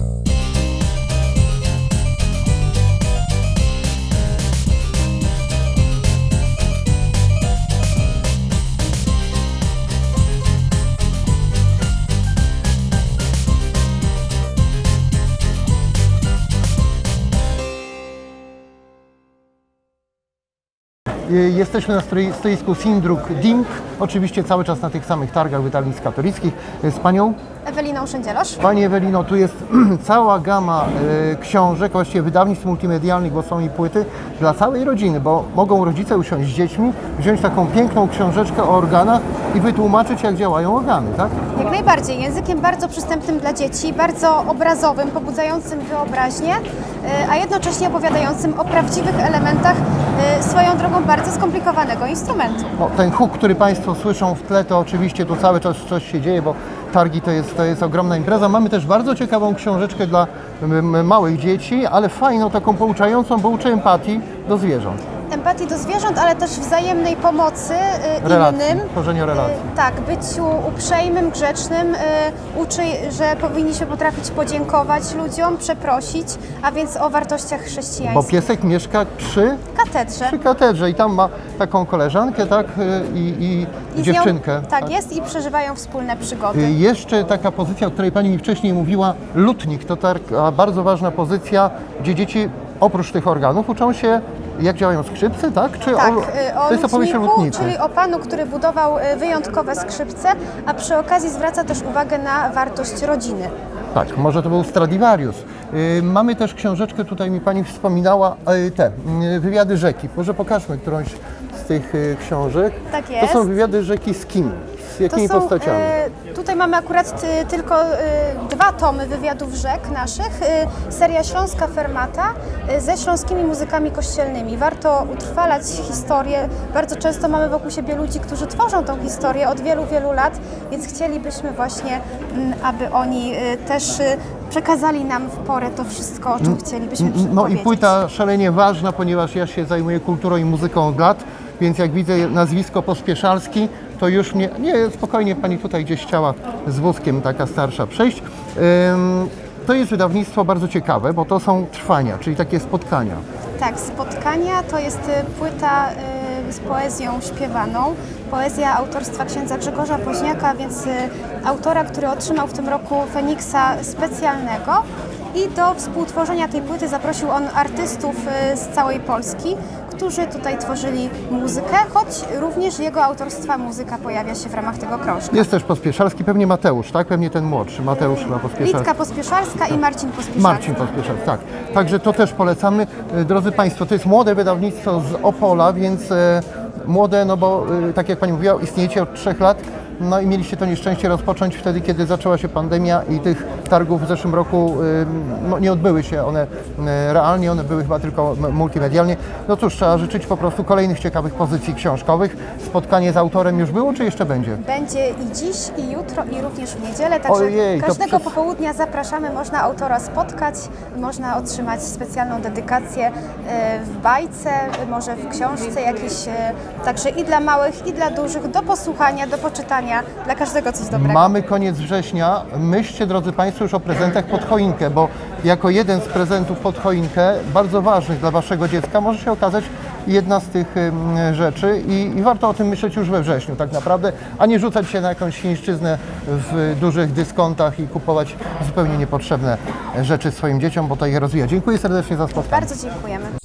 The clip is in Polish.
Uh... Jesteśmy na stoi- stoisku Sindruk Ding, oczywiście cały czas na tych samych targach wydawnictw katolickich. Y, Z Panią, Eweliną Szędzielosz. Pani Ewelino, tu jest cała gama y, książek, właściwie wydawnictw multimedialnych, bo są i płyty dla całej rodziny, bo mogą rodzice usiąść z dziećmi, wziąć taką piękną książeczkę o organach i wytłumaczyć, jak działają organy, tak? Jak najbardziej. Językiem bardzo przystępnym dla dzieci, bardzo obrazowym, pobudzającym wyobraźnię, a jednocześnie opowiadającym o prawdziwych elementach swoją drogą bardzo skomplikowanego instrumentu. No, ten huk, który Państwo słyszą w tle, to oczywiście tu cały czas coś się dzieje, bo targi to jest, to jest ogromna impreza. Mamy też bardzo ciekawą książeczkę dla małych dzieci, ale fajną, taką pouczającą, bo uczy empatii do zwierząt. Empatii do zwierząt, ale też wzajemnej pomocy y, Relacji, innym. tworzenia relacji. Y, Tak, byciu uprzejmym, grzecznym, y, uczy, że powinniśmy potrafić podziękować ludziom, przeprosić, a więc o wartościach Bo chrześcijańskich. piesek mieszka przy, Katedrze. przy katedrze i tam ma taką koleżankę, tak, i, i, I z nią- dziewczynkę. tak jest i przeżywają wspólne przygody. Jeszcze taka pozycja, o której Pani mi wcześniej mówiła, lutnik, to taka bardzo ważna pozycja, gdzie dzieci oprócz tych organów uczą się, jak działają skrzypce, tak? Czy Tak, o, y, o to jest opowieść o lutniku, czyli o panu, który budował y, wyjątkowe skrzypce, a przy okazji zwraca też uwagę na wartość rodziny. Tak, może to był Stradivarius. Y, mamy też książeczkę, tutaj mi Pani wspominała, y, te wywiady rzeki. Może pokażmy którąś z tych książek. Tak To jest. są wywiady rzeki z kim? Z jakimi to są, postaciami? y, tutaj mamy akurat tylko y, dwa tomy wywiadów rzek naszych. Y, seria Śląska Fermata ze śląskimi muzykami kościelnymi. Warto utrwalać historię. Bardzo często mamy wokół siebie ludzi, którzy tworzą tą historię od wielu, wielu lat, więc chcielibyśmy właśnie, mm, aby oni też przekazali nam w porę to wszystko, o czym chcielibyśmy No i powiedzieć. płyta szalenie ważna, ponieważ ja się zajmuję kulturą i muzyką od lat, więc jak widzę nazwisko Pospieszalski, to już mnie, nie, spokojnie Pani tutaj gdzieś chciała z wózkiem, taka starsza, przejść. To jest wydawnictwo bardzo ciekawe, bo to są trwania, czyli takie spotkania. Tak, spotkania to jest y, płyta y, z poezją śpiewaną. Poezja autorstwa księdza Grzegorza Poźniaka, więc y, autora, który otrzymał w tym roku Feniksa specjalnego. I do współtworzenia tej płyty zaprosił on artystów z całej Polski, którzy tutaj tworzyli muzykę, choć również jego autorstwa muzyka pojawia się w ramach tego krążka. Jest też Pospieszalski, pewnie Mateusz, tak? Pewnie ten młodszy, Mateusz chyba Pospieszalski. Litka Pospieszalska i Marcin Pospieszalski. Marcin Pospieszalski, tak. Także to też polecamy. E, Drodzy Państwo, to jest młode wydawnictwo z Opola, więc e, młode, no bo e, tak jak Pani mówiła, istniejecie od trzech lat. No i mieliście to nieszczęście rozpocząć wtedy, kiedy zaczęła się pandemia i tych targów w zeszłym roku no, nie odbyły się one realnie, one były chyba tylko multimedialnie. No cóż, trzeba życzyć po prostu kolejnych ciekawych pozycji książkowych. Spotkanie z autorem już było, czy jeszcze będzie? Będzie i dziś, i jutro, i również w niedzielę, także Ojej, każdego przez- popołudnia zapraszamy, można autora spotkać, można otrzymać specjalną dedykację e, w bajce, może w książce jakiejś, e, także i dla małych, i dla dużych, do posłuchania, do poczytania, dla każdego coś dobrego. Mamy koniec września. Myślcie, drodzy Państwo, już o prezentach pod choinkę, bo jako jeden z prezentów pod choinkę, bardzo ważnych dla Waszego dziecka, może się okazać jedna z tych rzeczy i, i warto o tym myśleć już we wrześniu tak naprawdę, a nie rzucać się na jakąś chińszczyznę w dużych dyskontach i kupować zupełnie niepotrzebne rzeczy swoim dzieciom, bo to je rozwija. Dziękuję serdecznie za spotkanie. Bardzo dziękujemy.